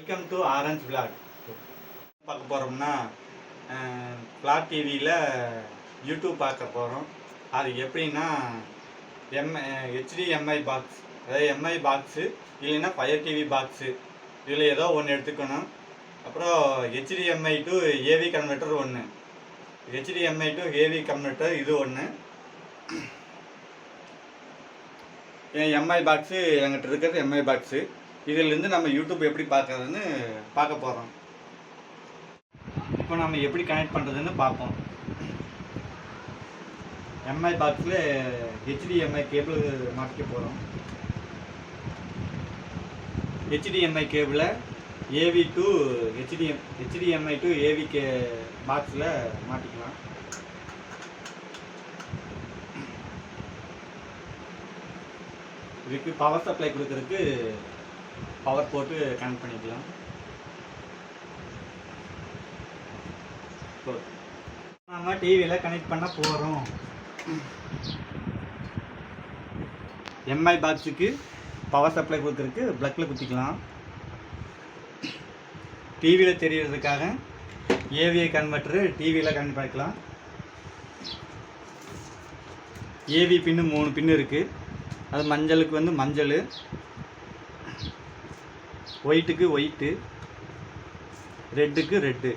Welcome to orange vlog பார்க்க போகிறோம்னா plot டிவியில் யூடியூப் பார்க்க போகிறோம் அது எப்படின்னா எம் ஹெச்டிஎம்ஐ பாக்ஸ் அதாவது எம்ஐ பாக்ஸு இல்லைன்னா ஃபயர் டிவி பாக்ஸு இதில் ஏதோ ஒன்று எடுத்துக்கணும். அப்புறம் ஹெச்டிஎம்ஐ டு ஏவி கன்வெர்ட்டர் ஒன்று ஹெச்டிஎம்ஐ டு ஏவி கன்வெர்ட்டர் இது ஒன்று எம்ஐ பாக்ஸு என்கிட்ட இருக்கிறது எம்ஐ பாக்ஸு இதிலிருந்து நம்ம யூடியூப் எப்படி பார்க்கறதுன்னு பார்க்க போகிறோம் இப்போ நம்ம எப்படி கனெக்ட் பண்ணுறதுன்னு பார்ப்போம். எம்ஐ பாக்ஸில் ஹெச்டிஎம்ஐ கேபிள் மாட்டிக்க போகிறோம் HDMI கேபிளை AV to HDM HDMI to AV K பாக்ஸில் மாட்டிக்கலாம். இதுக்கு பவர் சப்ளை கொடுக்கறதுக்கு பவர் போட்டு கனெக்ட் பண்ணிக்கலாம். இப்போ நம்ம டிவியில் கனெக்ட் பண்ண போகிறோம் எம்ஐ பாக்ஸுக்கு பவர் சப்ளை கொடுக்கறதுக்கு ப்ளக்கில் குத்திக்கலாம். டிவியில் தெரியறதுக்காக ஏவிஐ கன்வெர்ட்டரு டிவியில் கனெக்ட் பண்ணிக்கலாம். ஏவி பின்னு மூணு பின்னு இருக்குது அது மஞ்சளுக்கு வந்து மஞ்சள். ஒயிட்டுக்கு ஒயிட்டு ரெட்டுக்கு ரெட்டு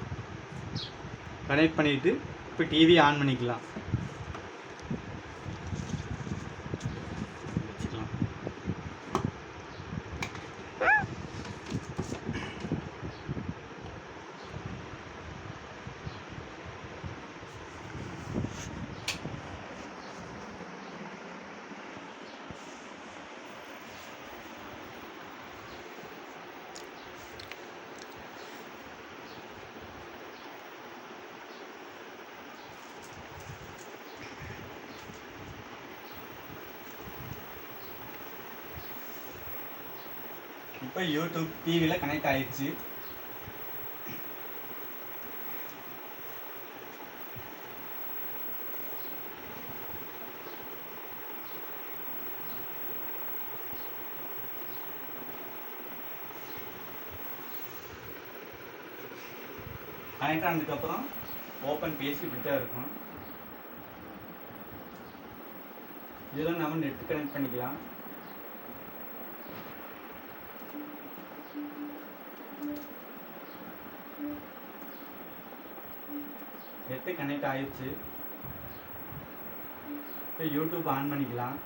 கனெக்ட் பண்ணிவிட்டு இப்போ டிவி ஆன் பண்ணிக்கலாம். இப்போ யூடியூப் டிவியில் கனெக்ட் ஆயிடுச்சு. கனெக்ட் ஆனதுக்கப்புறம் ஓப்பன் பேசி விட்டா இருக்கும். இதில் நம்ம நெட் கனெக்ட் பண்ணிக்கலாம். நெட்டு கனெக்ட் ஆயிடுச்சு. இப்போ யூடியூப் ஆன் பண்ணிக்கலாம்.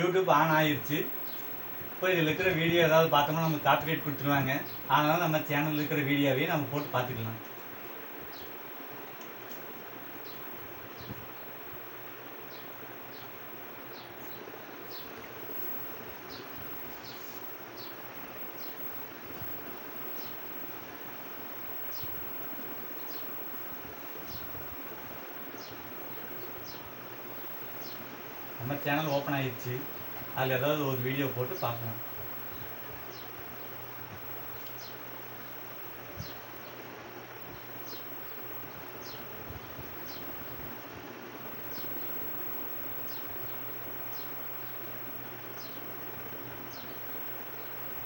யூடியூப் ஆன் ஆயிருச்சு. இப்போ இதில் இருக்கிற வீடியோ ஏதாவது பார்த்தோம்னா நம்ம காப்பிரைட் கொடுத்துருவாங்க. ஆனாலும் நம்ம சேனலில் இருக்கிற வீடியோவையும் நம்ம போட்டு பார்த்துக்கலாம். நம்ம சேனல் ஓப்பன் ஆகிடுச்சு அதில் ஏதாவது ஒரு வீடியோ போட்டு பார்க்கலாம்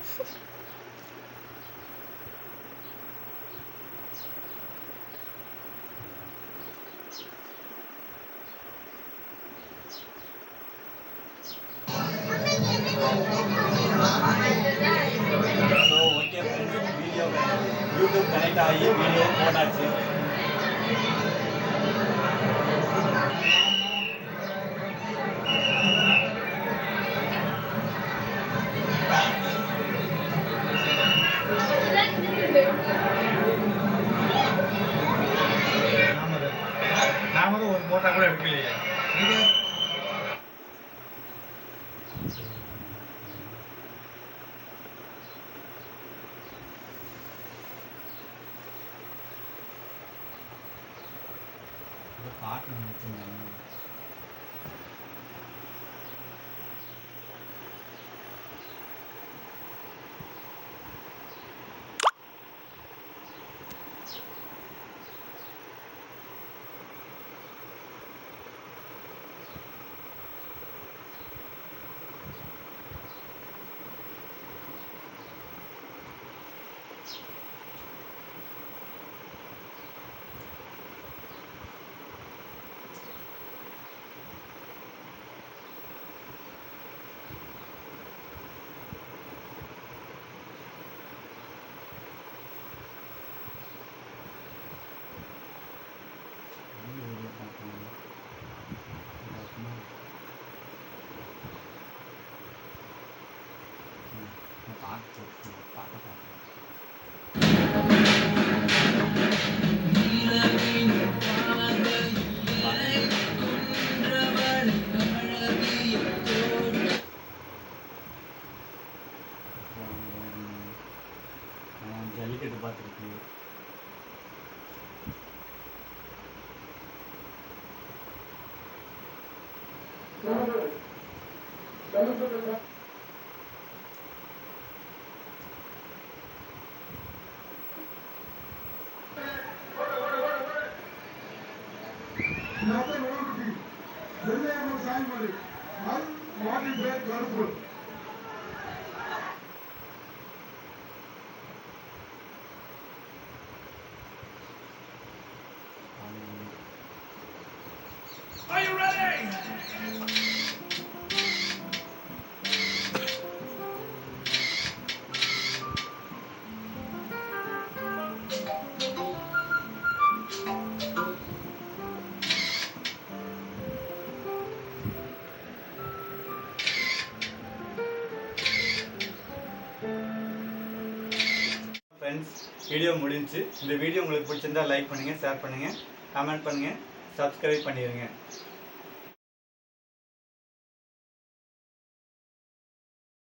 ஸோ யூடியூப் கனெக்ட் ஆகி வீடியோ போட்டாச்சு. நாமளும் ஒரு போட்டா கூட எடுக்கலையே. நீங்க பாட்டு நினச்சிருந்தாங்க பாட்டு பாட்டு பாட்டு பார்த்துருக்கு நகர் ஓடுதி வெள்ளையம்மன் சாய்மலை மல் மாடி பேர் கருப்பு Friends video முடிஞ்சுச்சு இந்த வீடியோ உங்களுக்கு பிடிச்சிருந்தா லைக் பண்ணுங்கள் ஷேர் பண்ணுங்கள் கமெண்ட் பண்ணுங்கள் சப்ஸ்கிரைப் பண்ணிடுங்க